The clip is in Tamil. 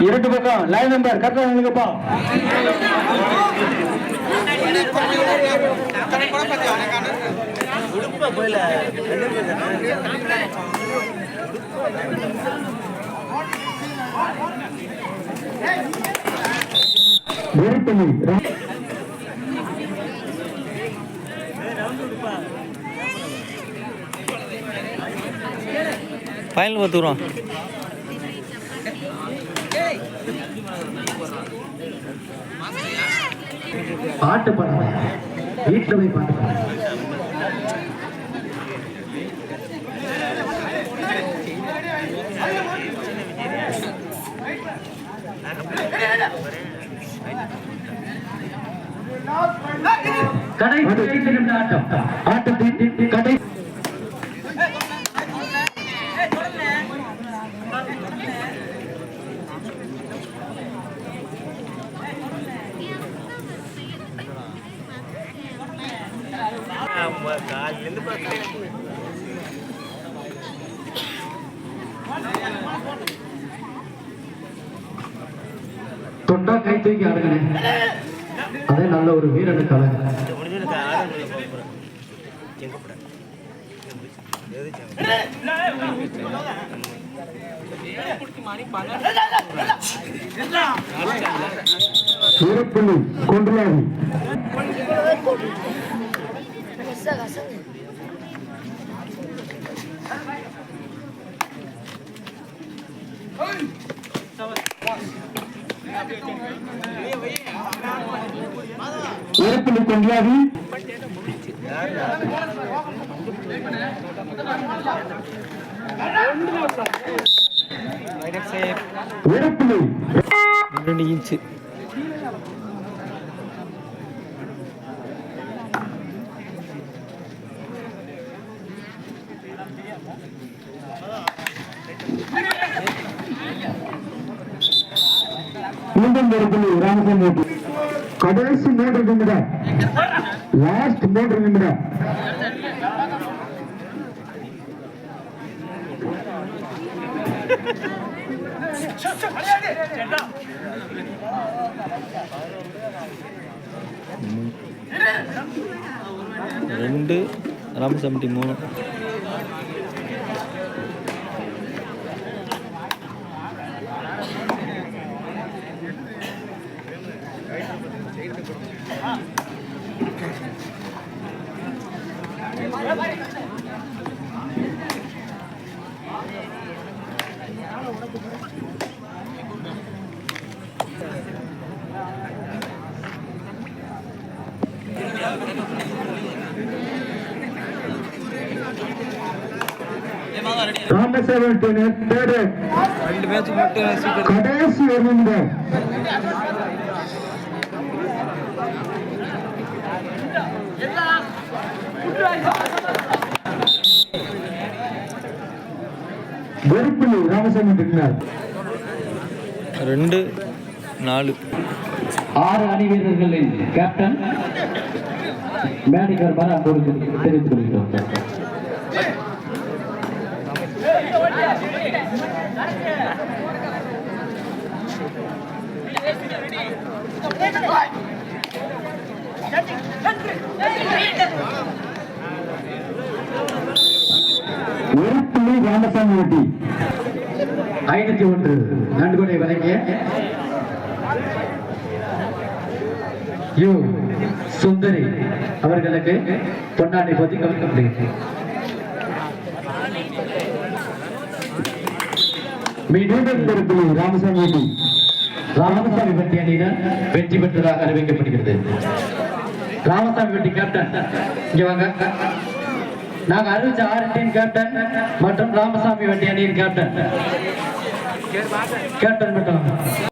இரண்டு பக்கம். லைன் நம்பர் கரெக்டா நிலுங்கப்பா ஃபைனல் பார்த்துக்குறோம் பாட்டு பாடுங்க. வீட்டுல போய் பாட்டு பாடுங்க. கடைசி ஐந்து நிமிட ஆட்டம் ஆட்டத்தின் கடை தொண்டா கை தூக்கி ஆடுங்க அதே நல்ல ஒரு வீரனுக்கு அழகு சிறப்புள்ளி கொண்டுலாவி சிறப்புள்ளி கொண்டுலாவி சிறப்புள்ளி ரெண்டு இன்ச்சு மீண்டும் வருகிறது ராமசாமி கடைசி மூன்று நிமிடம். லாஸ்ட் மூன்று நிமிடம். ரெண்டு ராமசாமி மூணு. ரெண்டு மேட்ச் மட்டும் கடைசி நிமிடம் வெறுப்புள்ளி ராமசாமி ரெண்டு நாலு. ஆறு அணி வீரர்களின் கேப்டன் பார அன்போடு தெரிவித்துக் கொள்கிறோம். ஒரு ராமசாமி ஒட்டி ஐநூத்தி ஒன்று. நன்கொடை வழங்கிய யு. சுந்தரி அவர்களுக்கு பொன்னாடை பற்றி கவனிக்கப்படுகிறது மீண்டும் ராமசாமி ராமசாமி பற்றி அணியினர் வெற்றி பெற்றதாக அறிவிக்கப்படுகிறது. ராமசாமி பெட்டி கேப்டன். இங்க வாங்க. நாங்க அறிவிச்ச ஆறு டீம் கேப்டன் மற்றும் ராமசாமி வண்டி அணியின் கேப்டன். கேப்டன் மட்டும்